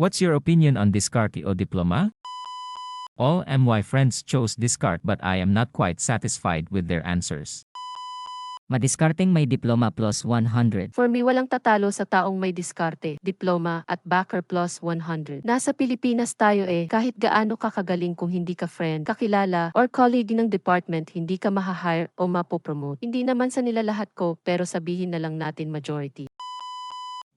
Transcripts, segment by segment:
What's your opinion on discarte o diploma? All MY friends chose discard but I am not quite satisfied with their answers. Madiskarteng may diploma plus 100. For me, walang tatalo sa taong may diskarte, diploma at backer plus 100. Nasa Pilipinas tayo eh, kahit gaano ka kagaling kung hindi ka friend, kakilala, or colleague ng department, hindi ka mahahire o mapopromote. Hindi naman sa nila lahat ko, pero sabihin na lang natin majority.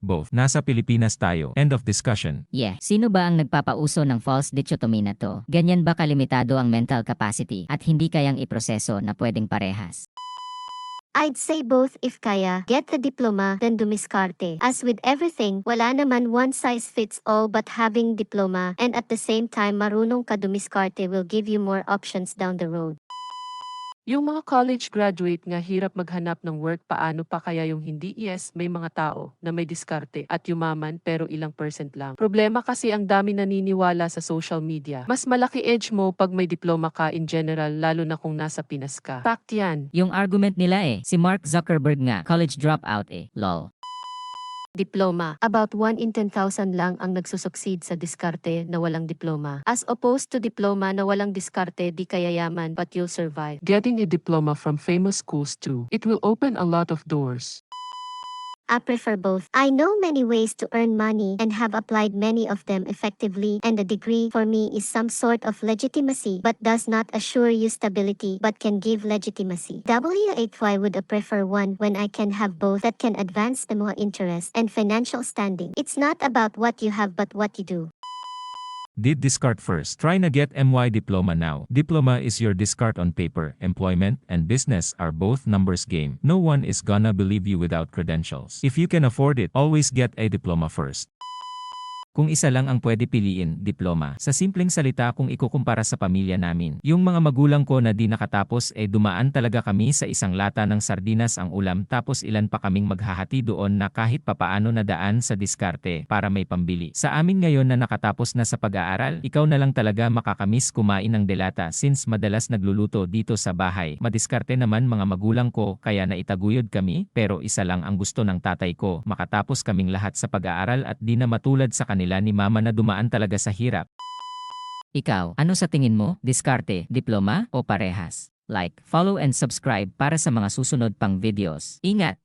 Both. Nasa Pilipinas tayo. End of discussion. Yeah, sino ba ang nagpapauso ng false dichotomy na to? Ganyan ba kalimitado ang mental capacity at hindi kayang iproseso na pwedeng parehas? I'd say both if kaya, get the diploma, then dumiskarte. As with everything, wala naman one size fits all but having diploma and at the same time marunong ka dumiskarte will give you more options down the road. Yung mga college graduate nga hirap maghanap ng work paano pa kaya yung hindi yes may mga tao na may diskarte at yumaman pero ilang percent lang. Problema kasi ang dami naniniwala sa social media. Mas malaki edge mo pag may diploma ka in general lalo na kung nasa Pinas ka. Fact yan. Yung argument nila eh, si Mark Zuckerberg nga, college dropout eh, lol. Diploma. About 1 in 10,000 lang ang nagsusucceed sa diskarte na walang diploma. As opposed to diploma na walang diskarte di kaya yaman but you'll survive. Getting a diploma from famous schools too. It will open a lot of doors. I prefer both. I know many ways to earn money and have applied many of them effectively and a degree for me is some sort of legitimacy but does not assure you stability but can give legitimacy. W8Y would prefer one when I can have both that can advance the more interest and financial standing. It's not about what you have but what you do. Did discard first. Try na get MY diploma now. Diploma is your discard on paper. Employment and business are both numbers game. No one is gonna believe you without credentials. If you can afford it, always get a diploma first. Kung isa lang ang pwede piliin, diploma. Sa simpleng salita kung ikukumpara sa pamilya namin, yung mga magulang ko na di nakatapos eh dumaan talaga kami sa isang lata ng sardinas ang ulam tapos ilan pa kaming maghahati doon na kahit papaano na daan sa diskarte para may pambili. Sa amin ngayon na nakatapos na sa pag-aaral, ikaw na lang talaga makakamiss kumain ng delata since madalas nagluluto dito sa bahay. Madiskarte naman mga magulang ko kaya naitaguyod kami pero isa lang ang gusto ng tatay ko, makatapos kaming lahat sa pag-aaral at di na matulad sa kanila ni mama na dumaan talaga sa hirap. Ikaw, ano sa tingin mo? Diskarte, diploma, o parehas? Like, follow and subscribe para sa mga susunod pang videos. Ingat!